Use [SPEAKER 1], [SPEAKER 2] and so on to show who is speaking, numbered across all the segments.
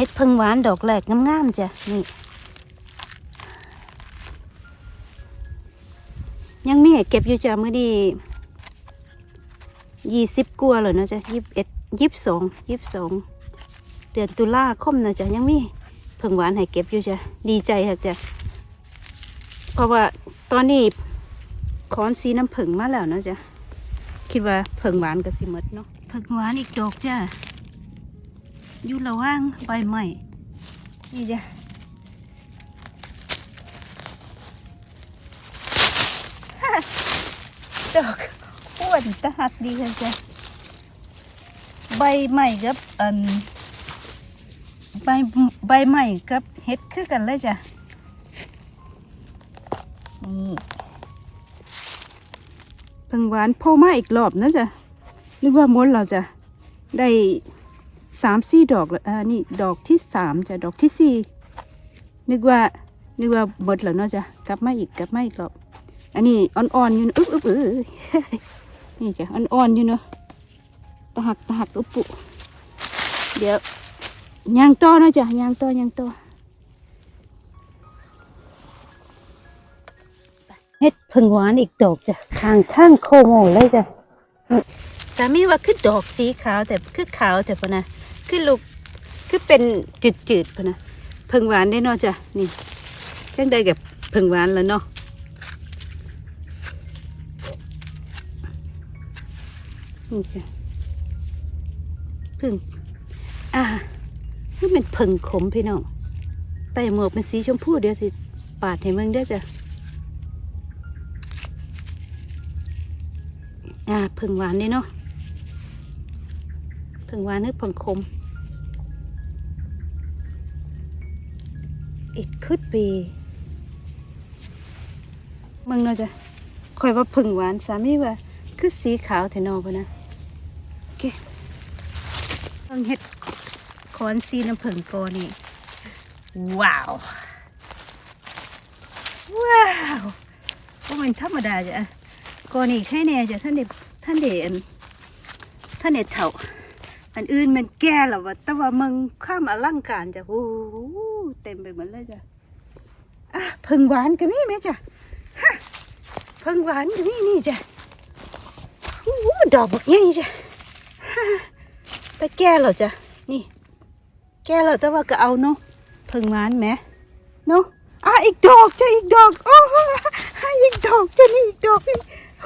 [SPEAKER 1] เฮ็ดพิ่งหวานดอกแรกงามๆจ้ะนี่ ยังมีให้เก็บอยู่จ้ะมื้อนี้ยี่สิบกว่าแล้วเนาะจ้ะยี่สิบเอ็ดยี่สิบสองยี่สิบสองเดือนตุลาคมเนาะจ้ะยังมีเพิ่งหวานให้เก็บอยู่จ้ะดีใจค่ะจ้ะเพราะว่าตอนนี้คอนสีน้ำผึ้งมาแล้วเนาะจ้ะคิดว่าเพิ่งหวานก็สิมดเนาะเพิ่งหวานอีกดอกจ้ะ อยู่ระหว่างใบไม้นี่จ้ะดอกอ้วนตะหักดีค่ะจ้ะใบใหม่กับอันใบใบใหม่กับเห็ดคือกันเลยจ้ะนี่เพิ่งหวานโพมาอีกรอบนะจ้ะนึกว่าหมดเราจะได้ สามสี่ดอกแล้วอ่านี่ดอกที่สามจ้ะดอกที่สี่นึกว่านึกว่าหมดแล้วเนาะจ้ะกลับมาอีกกลับมาอีกรอบอันนี้อ่อนๆอยู่นะอึ๊บอึ๊บเออนี่จ้ะอ่อนๆอยู่เนาะตะหักตะหักอุบปุเดี๋ยวย่างต่อเนาะจ้ะย่างต่อย่างต่อเฮ็ดพิ่งหวานอีกดอกจ้ะทางข้างโคโมเลยจ้ะามีว่าคือดอกสีขาวแต่คือขาวแต่พะนะคือลูกคือเป็นจืดๆพะนะเพิ่งหวานได้เนาะจ้ะนี่จังได้กับเพิ่งหวานแล้วเนาะนี่จ้ะพึ่งอ่านี่เป็นผึ่งขมพี่น้องไต่หมวกเป็นสีชมพูเดี๋ยวสิปาดให้มึงได้จ้ะอ่าผึ่งหวานนี่เนาะ ผึ่งวานึกผงขม it could be มึงเนาะจ้ะคอยว่าผึ่งหวานสามีว่า คือสีขาวแทนอพะนะ โอเคเพิ่งเห็ดคอนสีน้ำผึ้งกอนี่ ว้าว ว้าวว่ามันธรรมดาจ้ะกอนี่แค่แน่จ้ะท่านเด็ท่านเด็อันท่านเด็เถ่า อันอื่นมันแก่แล้ววะแต่ว่ามึงข้ามอลังการจ้ะโอ้โหเต็มไปหมดเลยจ้ะอะผึ่งหวานก็มีไหมจ้ะฮะผึ่งหวานก็มีนี่จ้ะอู้ดอกบักใหญ่จ้ะแต่แก่แล้วจ้ะนี่ แก่แล้วแต่ว่าก็เอาเนาะเพิ่งหวานแหมเนาะอะอีกดอกจ้ะอีกดอกโอ้ให้อีกดอกจ้ะนี่อีกดอกนี่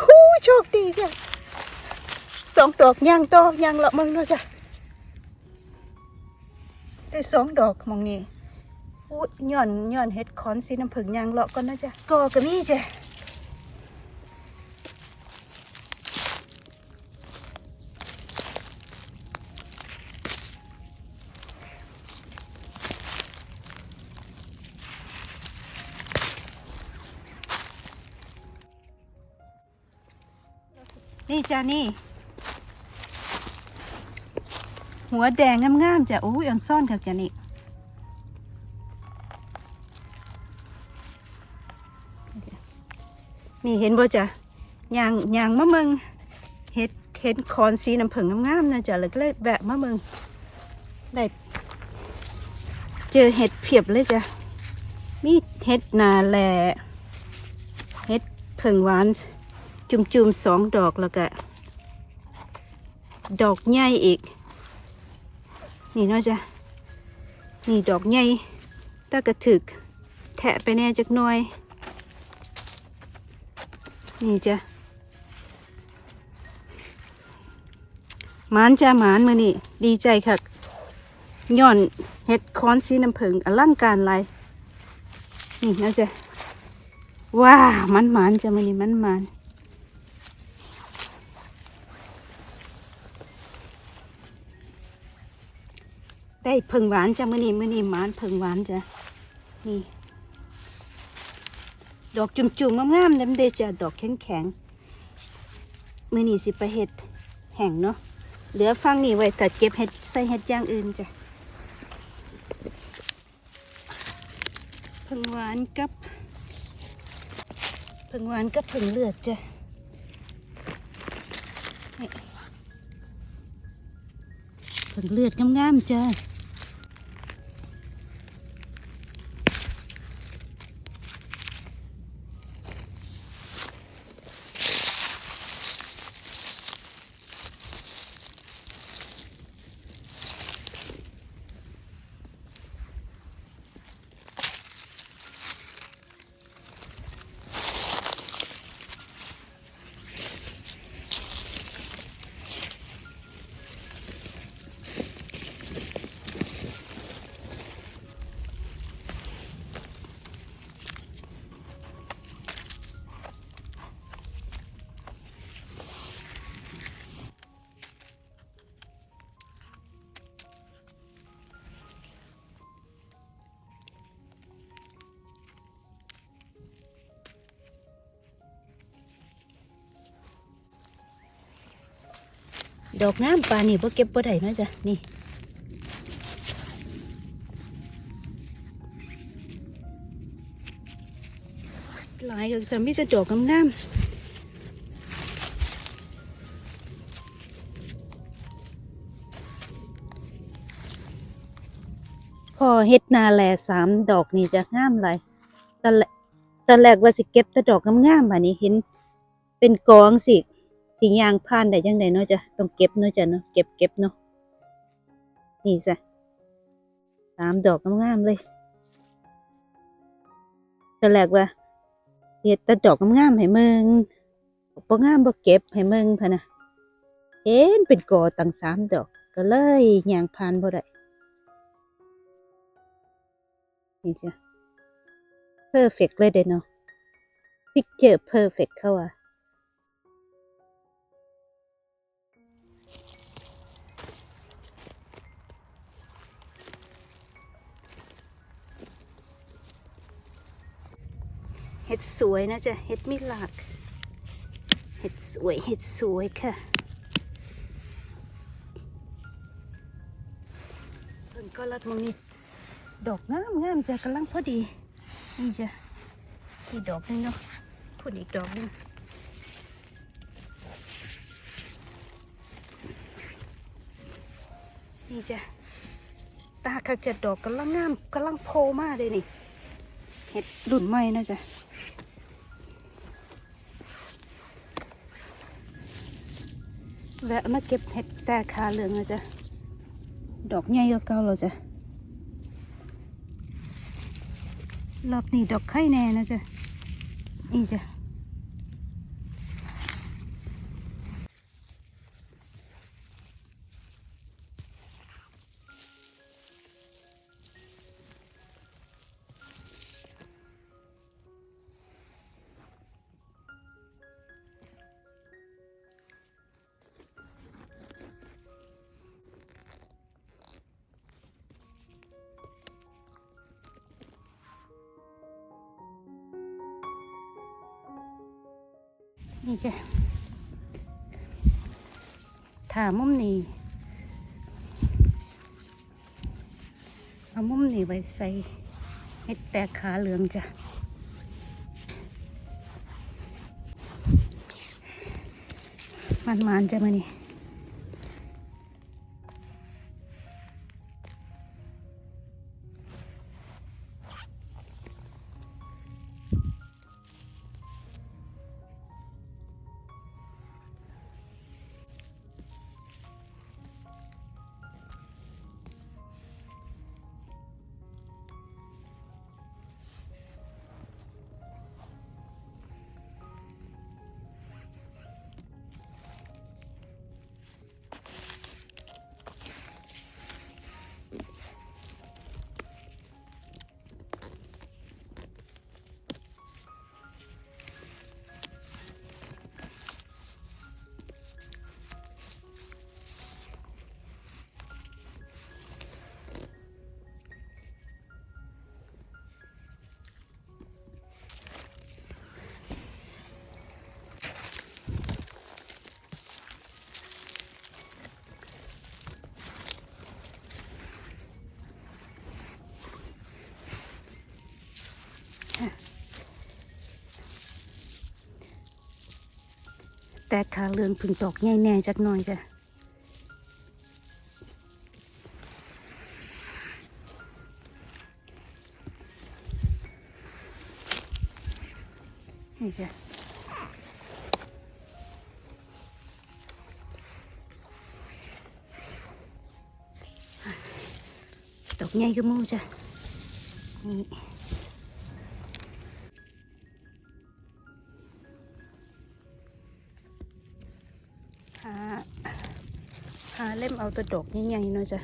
[SPEAKER 1] หูโชคดีจ้ะ สองดอกย่างต่อย่างละมึงเนาะจ้ะได้สองดอกมองนี่อู้ยย่อนย่อนเฮ็ดคอนสีน้ำผึ้งย่างเลาะก่อนนะจ้ะก็ก็มีจ้ะนี่จ้านี่ หัวแดงงามๆจ้ะโอ้ยอันซ่อนค่ะจ้ะนี่นี่เห็นบ่จ้ะยางยางมะเมึงเห็ดเห็ดคอนสีน้ำผึ้งงามๆนะจ้ะเลยก็เลยแบะมะเมึงได้เจอเห็ดเพียบเลยจ้ะมีเห็ดนาแลเห็ดผึ่งหวาน จุ่มจุมๆสองดอกแล้วก็ดอกใหญ่อีก นี่เนาะจ้ะนี่ดอกใหญ่ตากระถึก แทะไปแน่จักหน่อย นี่จ้ะหมานจ้าหมานมือนี่ดีใจค่ะย่อนเห็ดคอนสีน้ำผึ้งอลังการไรนี่เนาะจ้ะว้ามันหมานจ้ะมือนี่มันหมาน ได้เพิ่งหวานจ้ะมื้อนี้มื้อนี้หมานเพิ่งหวานจ้ะนี่ ดอกจุ่มๆงามๆเด้เดจ้ะดอกแข็งๆมื้อนี้สิไปเฮ็ดแห้งเนาะเหลือฟังนี่ไว้ตัดเก็บเห็ดใส่เห็ดอย่างอื่นจ้ะเพิ่งหวานกับเพิ่งหวานกับเพิ่งเลือดจ้ะเพิงเลือดงามๆจ้ะ ดอกงามปานนี่บ่เก็บบ่ได้นะจ้ะนี่หลายก็จะมีแต่ดอกงามพอเฮ็ดนาแลสามดอกนี่จะงามหลายตอนแรกตอนแรกว่าสิเก็บแต่ดอกงามๆบัดนี้เห็นเป็นกองสิ สิยางผ่านได้จังไดเนาะจ้ะต้องเก็บเนาะจ้ะเนาะเก็บเก็บเนาะนี่จ้ะสามดอกงามๆเลยตอนแรกว่าเฮ็ดแต่ดอกงามๆให้มืองบ่งามบ่เก็บให้มืองพะนะเห็นเป็นกอตั้งสามดอก ก็เลยยางผ่านบ่ได้นี่จ้ะ perfect เลยเด้เนาะ picture perfect เข้าอะ ห็ดสวยนะจ๊ะเห็ดมิลากเห็ดสวยเห็ดสวยค่ะเพิ่นก็รัดมองนี่ดอกงามงามจ้ะกำลังพอดีนี่จ้ะที่ดอกนึงเนาะพุ่นอีกดอกนึงนี่จ้ะตาคักจะดอกกำลังงามกำลังโพมาเลยนี่เห็ดรุ่นใหม่นะจ๊ะ แวะมาเก็บเห็ดแต่ขาเหลืองนะจ๊ะ ดอกใหญ่ก็เก่าเราจ้ะ รอบนี้ดอกไข่แน่นะจ๊ะ นี่จ้ะ นี่จ้ะถามุมนี้เอามุมนี้ไว้ใส่เห็ดแต่ขาเหลืองจ้ะมันมันๆจะมานี่ แต่ขาเหลืองพึ่งตกใหญ่แน่จักหน่อยจ้ะนี่จ้ะตกใหญ่ก็มูจ้ะนี่าเล่มเอาแตะดอกใหญ่ๆเนาะจ้ะ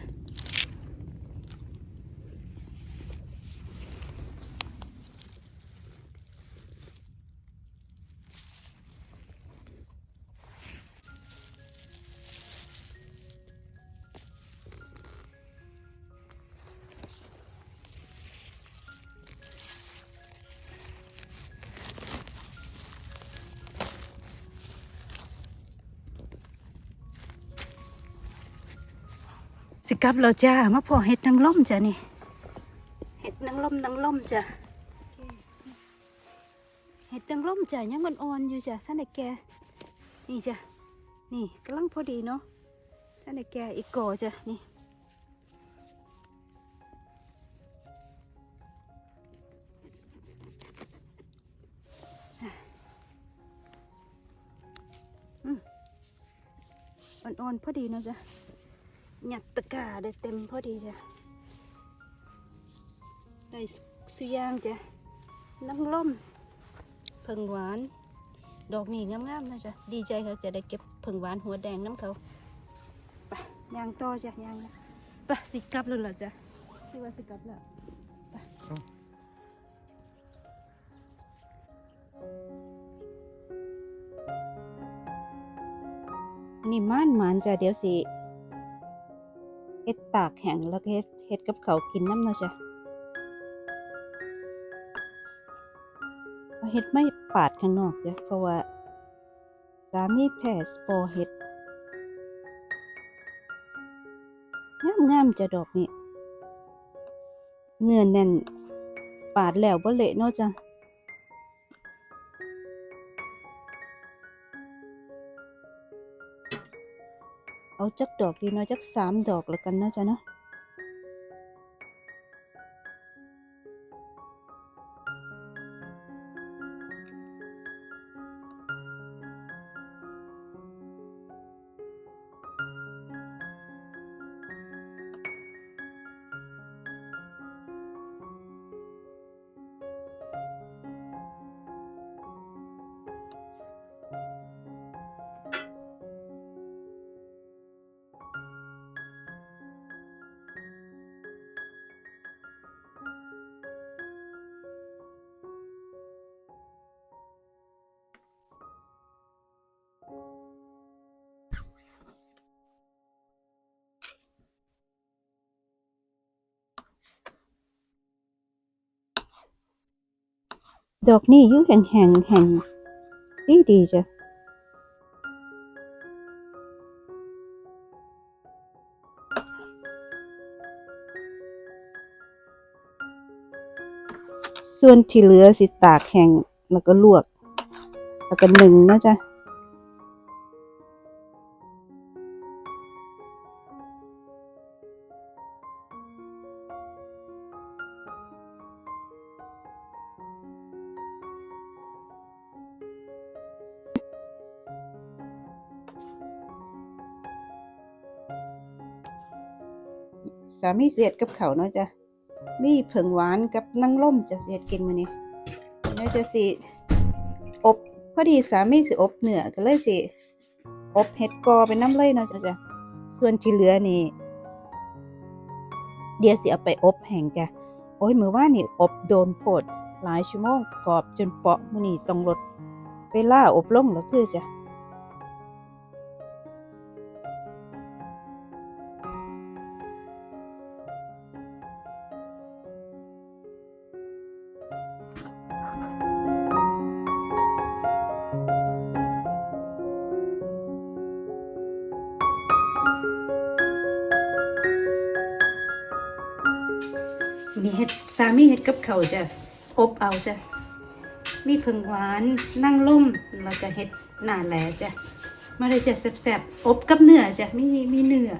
[SPEAKER 1] สิกับเราจ้ามาพอเห็ดนางล่มจ้ะนี่ เห็ดนางล่มนางล่มจ้ะเห็ดนางล่มจ้ะยังมันอ่อนอยู่จ้ะท่านไอ้แกนี่จ้ะนี่กำลังพอดีเนาะท่านไอ้แกอีกก่อจ้ะนี่อ่อนๆพอดีเนาะจ้ะ หยัดตะกร้าได้เต็มพอดีจ้ะ ได้สุยางจ้ะ น้ำล่มเพิ่งหวาน ดอกนี่งามๆนะจ๊ะ ดีใจเขาจะได้เก็บเพิ่งหวานหัวแดงน้ำเขาไปยางต่อจ้ะยางนะไปสิกลับแล้วเหรอจ้ะที่ว่าสิกลับแล้วไปอันนี่ม่านหมานจ้ะเดี๋ยวสิ เฮ็ดตากแห้งแล้วก็เฮ็ดเฮ็ดกับเขากินน้ำเนาะจ้ะเอาเห็ดไม่ปาดข้างนอกจ้ะเพราะว่าสามีแพสปอร์เห็ดงามงามๆจะดอกนี่เนื้อแน่นปาดแล้วบ่เละเนาะจ้ะ เอาจักดอกดีเนาะจักสามดอกแล้วกันเนาะจ้ะเนาะ ดอกนี่อยู่แห่งแห่งแห่งดีดีจ้ะส่วนที่เหลือสิตากแห้งแล้วก็ลวก แล้วก็หนึ่งนะจ๊ะ สามีเสียดกับเขาเนาะจ้ะมีเผงหวานกับนั่งล่มจะเสียดกินมื้อนี้แล้วจะสิอบพอดีสามีสิอบเนื้อก็เลยสิอบเห็ดกอเป็นน้ำเลยเนาะจ้ะจ้ะส่วนที่เหลือนี่เดี๋ยวสิเอาไปอบแห้งจ้ะโอ้ยมือว่านี่อบโดนโพดหลายชั่วโมงกรอบจนเปาะมื้อนี้ต้องลดเวลาอบลงแล้วคือจ้ะามีเห็ดกับเขาจะอบเอาจ้ะมีผึ่งหวานนั่งล่มเราจะเห็ดหนาแหลจ้ะมาเลยจะแสบๆอบกับเนื้อจ้ะมีมีเนื้อ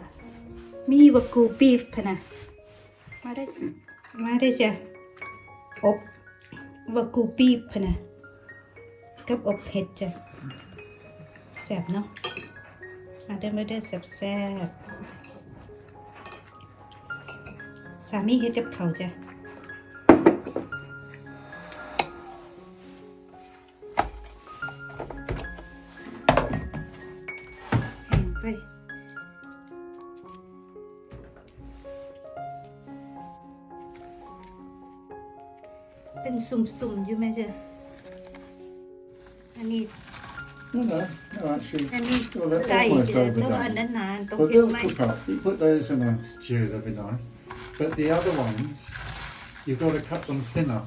[SPEAKER 1] มีวากูบีฟพนะมาได้มาได้จ้ะอบวากูบีฟพนะกับอบเห็ดจ้ะแสบเนาะมาได้มาได้แสบแสบๆสามีเฮ็ดกับเขาจ้ะ เป็นสุ่มๆอยู่ไหมจ๊ะอันนี้
[SPEAKER 2] No, no, no, actually.
[SPEAKER 1] อันนี้
[SPEAKER 2] Well, they're
[SPEAKER 1] ได้
[SPEAKER 2] almost
[SPEAKER 1] จ้ะแล้วอัน
[SPEAKER 2] overdone.
[SPEAKER 1] นั้นนานต้อง
[SPEAKER 2] But
[SPEAKER 1] เก็บ
[SPEAKER 2] they'll
[SPEAKER 1] ไหม
[SPEAKER 2] cook up. You put those in a stew, they'll be nice. But the other ones, you've got to cut them thinner